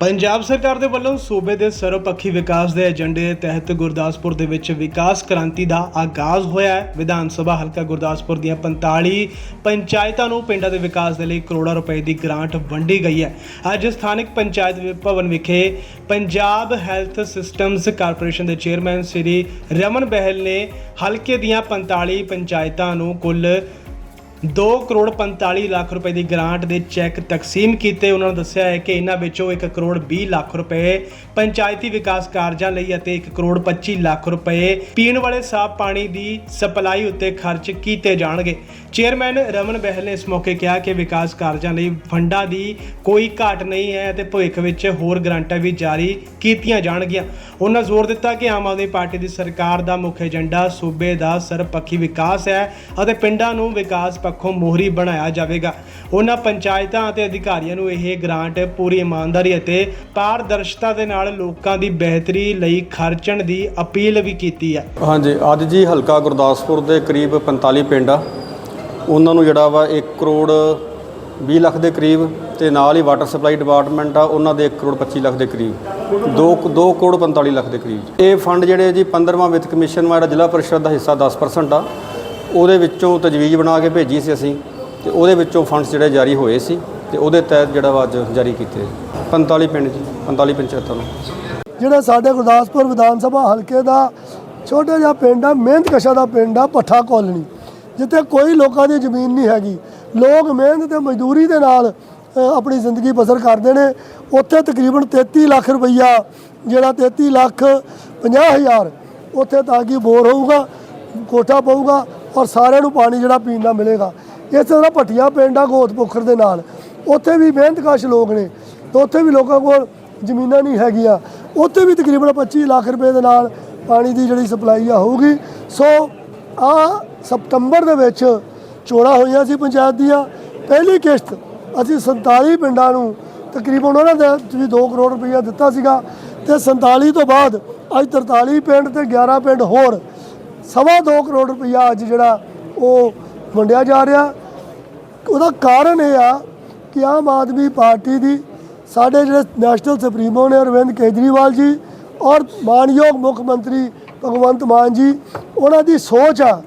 ਪੰਜਾਬ ਸਰਕਾਰ ਦੇ ਵੱਲੋਂ ਸੂਬੇ ਦੇ ਸਰਵਪੱਖੀ ਵਿਕਾਸ ਦੇ ਏਜੰਡੇ ਦੇ ਤਹਿਤ ਗੁਰਦਾਸਪੁਰ ਦੇ ਵਿੱਚ ਵਿਕਾਸ ਕ੍ਰਾਂਤੀ ਦਾ ਆਗਾਜ਼ ਹੋਇਆ ਹੈ। ਵਿਧਾਨ ਸਭਾ ਹਲਕਾ ਗੁਰਦਾਸਪੁਰ ਦੀਆਂ 45 ਪੰਚਾਇਤਾਂ ਨੂੰ ਪਿੰਡਾਂ ਦੇ ਵਿਕਾਸ ਦੇ ਲਈ ਕਰੋੜਾਂ ਰੁਪਏ ਦੀ ਗ੍ਰਾਂਟ ਵੰਡੀ ਗਈ ਹੈ। ਅੱਜ ਸਥਾਨਕ ਪੰਚਾਇਤ ਭਵਨ ਵਿਖੇ ਪੰਜਾਬ ਹੈਲਥ ਸਿਸਟਮਸ ਕਾਰਪੋਰੇਸ਼ਨ ਦੇ ਚੇਅਰਮੈਨ ਸ੍ਰੀ ਰਮਨ ਬਹਿਲ ਨੇ ਹਲਕੇ ਦੀਆਂ 45 ਪੰਚਾਇਤਾਂ ਨੂੰ ਕੁੱਲ 2 ਕਰੋੜ 45 ਲੱਖ ਰੁਪਏ ਦੀ ਗ੍ਰਾਂਟ ਦੇ ਚੈੱਕ ਤਕਸੀਮ ਕੀਤੇ। ਉਹਨਾਂ ਨੇ ਦੱਸਿਆ ਹੈ ਕਿ ਇਹਨਾਂ ਵਿੱਚੋਂ 1 ਕਰੋੜ 20 ਲੱਖ ਰੁਪਏ ਪੰਚਾਇਤੀ ਵਿਕਾਸ ਕਾਰਜਾਂ ਲਈ ਅਤੇ 1 ਕਰੋੜ 25 ਲੱਖ ਰੁਪਏ ਪੀਣ ਵਾਲੇ ਸਾਫ਼ ਪਾਣੀ ਦੀ ਸਪਲਾਈ ਉੱਤੇ ਖਰਚ ਕੀਤੇ ਜਾਣਗੇ। ਚੇਅਰਮੈਨ ਰਮਨ ਬਹਿਲ ਨੇ ਇਸ ਮੌਕੇ ਕਿਹਾ ਕਿ ਵਿਕਾਸ ਕਾਰਜਾਂ ਲਈ ਫੰਡਾਂ ਦੀ ਕੋਈ ਘਾਟ ਨਹੀਂ ਹੈ ਅਤੇ ਭਵਿੱਖ ਵਿੱਚ ਹੋਰ ਗ੍ਰਾਂਟਾਂ ਵੀ ਜਾਰੀ ਕੀਤੀਆਂ ਜਾਣਗੀਆਂ। ਉਹਨਾਂ ਜ਼ੋਰ ਦਿੱਤਾ ਕਿ ਆਮ ਆਦਮੀ ਪਾਰਟੀ ਦੀ ਸਰਕਾਰ ਦਾ ਮੁੱਖ ਏਜੰਡਾ ਸੂਬੇ ਦਾ ਸਰਬਪੱਖੀ ਵਿਕਾਸ ਹੈ ਅਤੇ ਪਿੰਡਾਂ ਨੂੰ ਵਿਕਾਸ ਪੱਖ ਮੋਹਰੀ ਬਣਾਇਆ ਜਾਵੇਗਾ। ਉਹਨਾਂ ਪੰਚਾਇਤਾਂ ਅਤੇ ਅਧਿਕਾਰੀਆਂ ਨੂੰ ਇਹ ਗ੍ਰਾਂਟ ਪੂਰੀ ਇਮਾਨਦਾਰੀ ਅਤੇ ਪਾਰਦਰਸ਼ਤਾ ਦੇ ਨਾਲ ਲੋਕਾਂ ਦੀ ਬਿਹਤਰੀ ਲਈ ਖਰਚਣ ਦੀ ਅਪੀਲ ਵੀ ਕੀਤੀ ਹੈ। ਹਾਂਜੀ, ਅੱਜ ਜੀ ਹਲਕਾ ਗੁਰਦਾਸਪੁਰ ਦੇ ਕਰੀਬ 45 ਪਿੰਡ ਆ। ਉਹਨਾਂ ਨੂੰ ਜਿਹੜਾ ਵਾ 1 ਕਰੋੜ 20 ਲੱਖ ਦੇ ਕਰੀਬ ਤੇ ਨਾਲ ਹੀ ਵਾਟਰ ਸਪਲਾਈ ਡਿਪਾਰਟਮੈਂਟ ਆ, ਉਹਨਾਂ ਦੇ 1 ਕਰੋੜ 25 ਲੱਖ ਦੇ ਕਰੀਬ। 2 2 ਕਰੋੜ 45 ਲੱਖ ਦੇ ਕਰੀਬ। ਇਹ ਫੰਡ ਜਿਹੜੇ ਜੀ 15ਵਾਂ ਵਿੱਤ ਕਮਿਸ਼ਨ ਵਾ, ਜਿਹੜਾ ਜ਼ਿਲ੍ਹਾ ਪਰਿਸ਼ਦ ਦਾ ਹਿੱਸਾ 10% ਆ ਉਹਦੇ ਵਿੱਚੋਂ ਤਜਵੀਜ਼ ਬਣਾ ਕੇ ਭੇਜੀ ਸੀ ਅਸੀਂ ਤੇ ਉਹਦੇ ਵਿੱਚੋਂ ਫੰਡਸ ਜਿਹੜੇ ਜਾਰੀ ਹੋਏ ਸੀ ਤੇ ਉਹਦੇ ਤਹਿਤ ਜਿਹੜਾ ਵਾ ਅੱਜ ਜਾਰੀ ਕੀਤੇ 45 ਪਿੰਡ ਜੀ 45 ਪੰਚਾਇਤਾਂ ਨੂੰ। ਜਿਹੜਾ ਸਾਡੇ ਗੁਰਦਾਸਪੁਰ ਵਿਧਾਨ ਸਭਾ ਹਲਕੇ ਦਾ ਛੋਟਾ ਜਿਹਾ ਪਿੰਡ ਆ, ਮਿਹਨਤ ਕਸ਼ਾ ਦਾ ਪਿੰਡ ਆ ਪੱਠਾ ਕਾਲੋਨੀ, ਜਿੱਥੇ ਕੋਈ ਲੋਕਾਂ ਦੀ ਜ਼ਮੀਨ ਨਹੀਂ ਹੈਗੀ। ਲੋਕ ਮਿਹਨਤ ਤੇ ਮਜ਼ਦੂਰੀ ਦੇ ਨਾਲ ਆਪਣੀ ਜ਼ਿੰਦਗੀ ਬਸਰ ਕਰਦੇ ਨੇ। ਉੱਥੇ ਤਕਰੀਬਨ 33 ਲੱਖ ਰੁਪਈਆ, ਜਿਹੜਾ 33 ਲੱਖ 50 ਹਜ਼ਾਰ, ਉੱਥੇ ਤਾਂ ਕਿ ਬੋਰ ਹੋਊਗਾ, ਕੋਠਾ ਪਊਗਾ ਔਰ ਸਾਰਿਆਂ ਨੂੰ ਪਾਣੀ ਜਿਹੜਾ ਪੀਣ ਦਾ ਮਿਲੇਗਾ। ਇਸ ਤਰ੍ਹਾਂ ਭੱਟੀਆਂ ਪਿੰਡ ਆ, ਗੋਤ ਦੇ ਨਾਲ। ਉੱਥੇ ਵੀ ਮਿਹਨਤਕਸ਼ ਲੋਕ ਨੇ ਤੇ ਉੱਥੇ ਵੀ ਲੋਕਾਂ ਕੋਲ ਜ਼ਮੀਨਾਂ ਨਹੀਂ ਹੈਗੀਆਂ। ਉੱਥੇ ਵੀ ਤਕਰੀਬਨ 25 ਲੱਖ ਰੁਪਏ ਦੇ ਨਾਲ ਪਾਣੀ ਦੀ ਜਿਹੜੀ ਸਪਲਾਈ ਆ ਹੋਊਗੀ। ਸੋ ਆ ਸਤੰਬਰ ਦੇ ਵਿੱਚ ਚੋਣਾਂ ਹੋਈਆਂ ਸੀ ਪੰਚਾਇਤ ਦੀਆਂ। ਪਹਿਲੀ ਕਿਸ਼ਤ ਅਸੀਂ 47 ਪਿੰਡਾਂ ਨੂੰ ਤਕਰੀਬਨ ਉਹਨਾਂ ਦੇ ਵੀ 2 ਕਰੋੜ ਰੁਪਈਆ ਦਿੱਤਾ ਸੀਗਾ ਤੇ 47 ਤੋਂ ਬਾਅਦ ਅੱਜ 43 ਪਿੰਡ ਤੇ 11 ਪਿੰਡ ਹੋਰ ਸਵਾ 2 ਕਰੋੜ ਰੁਪਈਆ ਅੱਜ ਜਿਹੜਾ ਉਹ ਵੰਡਿਆ ਜਾ ਰਿਹਾ। ਉਹਦਾ ਕਾਰਨ ਇਹ ਆ ਕਿ ਆਮ ਆਦਮੀ ਪਾਰਟੀ ਦੀ ਸਾਡੇ ਜਿਹੜੇ ਨੈਸ਼ਨਲ ਸੁਪਰੀਮੋ ਨੇ ਅਰਵਿੰਦ ਕੇਜਰੀਵਾਲ ਜੀ ਔਰ ਮਾਨਯੋਗ ਮੁੱਖ ਮੰਤਰੀ ਭਗਵੰਤ ਮਾਨ ਜੀ, ਉਹਨਾਂ ਦੀ ਸੋਚ ਆ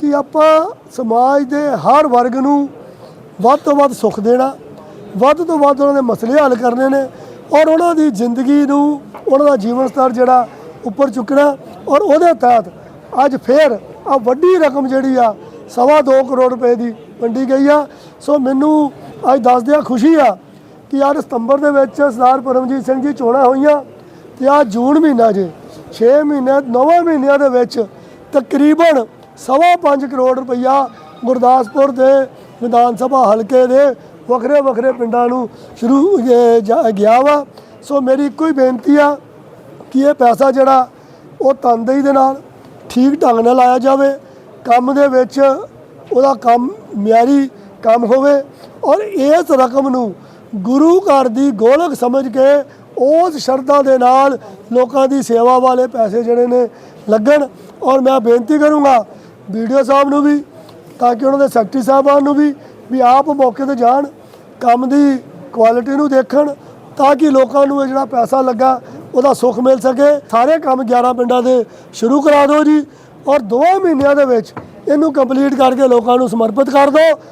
ਕਿ ਆਪਾਂ ਸਮਾਜ ਦੇ ਹਰ ਵਰਗ ਨੂੰ ਵੱਧ ਤੋਂ ਵੱਧ ਸੁੱਖ ਦੇਣਾ, ਵੱਧ ਤੋਂ ਵੱਧ ਉਹਨਾਂ ਦੇ ਮਸਲੇ ਹੱਲ ਕਰਨੇ ਨੇ ਔਰ ਉਹਨਾਂ ਦੀ ਜ਼ਿੰਦਗੀ ਨੂੰ ਉਹਨਾਂ ਦਾ ਜੀਵਨ ਸਤਰ ਜਿਹੜਾ ਉੱਪਰ ਚੁੱਕਣਾ ਔਰ ਉਹਦੇ ਤਹਿਤ ਅੱਜ ਫੇਰ ਆ ਵੱਡੀ ਰਕਮ ਜਿਹੜੀ ਆ, ਸਵਾ ਦੋ ਕਰੋੜ ਰੁਪਏ ਦੀ ਵੰਡੀ ਗਈ ਆ। ਸੋ ਮੈਨੂੰ ਅੱਜ ਦੱਸਦਿਆਂ ਖੁਸ਼ੀ ਆ ਕਿ ਯਾਰ ਸਤੰਬਰ ਦੇ ਵਿੱਚ ਸਰਦਾਰ ਪਰਮਜੀਤ ਸਿੰਘ ਜੀ ਚੋਣਾਂ ਹੋਈਆਂ ਤੇ ਆ ਜੂਨ ਮਹੀਨਾ ਜੇ 6 ਮਹੀਨੇ 9 ਮਹੀਨਿਆਂ ਦੇ ਵਿੱਚ ਤਕਰੀਬਨ ਸਵਾ ਪੰਜ ਕਰੋੜ ਰੁਪਈਆ ਗੁਰਦਾਸਪੁਰ ਦੇ ਵਿਧਾਨ ਸਭਾ ਹਲਕੇ ਦੇ ਵੱਖਰੇ ਵੱਖਰੇ ਪਿੰਡਾਂ ਨੂੰ ਸ਼ੁਰੂ ਜਾ- ਗਿਆ ਵਾ। ਸੋ ਮੇਰੀ ਇੱਕੋ ਹੀ ਬੇਨਤੀ ਆ ਕਿ ਇਹ ਪੈਸਾ ਜਿਹੜਾ ਉਹ ਤਨਦੇਹੀ ਦੇ ਨਾਲ ਠੀਕ ਢੰਗ ਨਾਲ ਲਾਇਆ ਜਾਵੇ, ਕੰਮ ਦੇ ਵਿੱਚ ਉਹਦਾ ਕੰਮ ਮਿਆਰੀ ਕੰਮ ਹੋਵੇ ਔਰ ਇਸ ਰਕਮ ਨੂੰ ਗੁਰੂ ਘਰ ਦੀ ਗੋਲਕ ਸਮਝ ਕੇ ਉਸ ਸ਼ਰਧਾ ਦੇ ਨਾਲ ਲੋਕਾਂ ਦੀ ਸੇਵਾ ਵਾਲੇ ਪੈਸੇ ਜਿਹੜੇ ਨੇ ਲੱਗਣ ਔਰ ਮੈਂ ਬੇਨਤੀ ਕਰੂੰਗਾ ਵੀਡੀਓ ਸਾਹਿਬ ਨੂੰ ਵੀ ਤਾਂ ਕਿ ਉਹਨਾਂ ਦੇ ਸੈਕਟਰੀ ਸਾਹਿਬਾਨ ਨੂੰ ਵੀ ਵੀ ਆਪ ਮੌਕੇ ਤੇ ਜਾਣ, ਕੰਮ ਦੀ ਕੁਆਲਿਟੀ ਨੂੰ ਦੇਖਣ ਤਾਂ ਕਿ ਲੋਕਾਂ ਨੂੰ ਇਹ ਜਿਹੜਾ ਪੈਸਾ ਲੱਗਾ ਉਹਦਾ ਸੁੱਖ ਮਿਲ ਸਕੇ। ਸਾਰੇ ਕੰਮ 11 ਪਿੰਡਾਂ ਦੇ ਸ਼ੁਰੂ ਕਰਾ ਦਿਓ ਜੀ। ਔਰ 2 ਮਹੀਨਿਆਂ ਦੇ ਵਿੱਚ ਇਹਨੂੰ ਕੰਪਲੀਟ ਕਰਕੇ ਲੋਕਾਂ ਨੂੰ ਸਮਰਪਿਤ ਕਰ ਦਿਓ।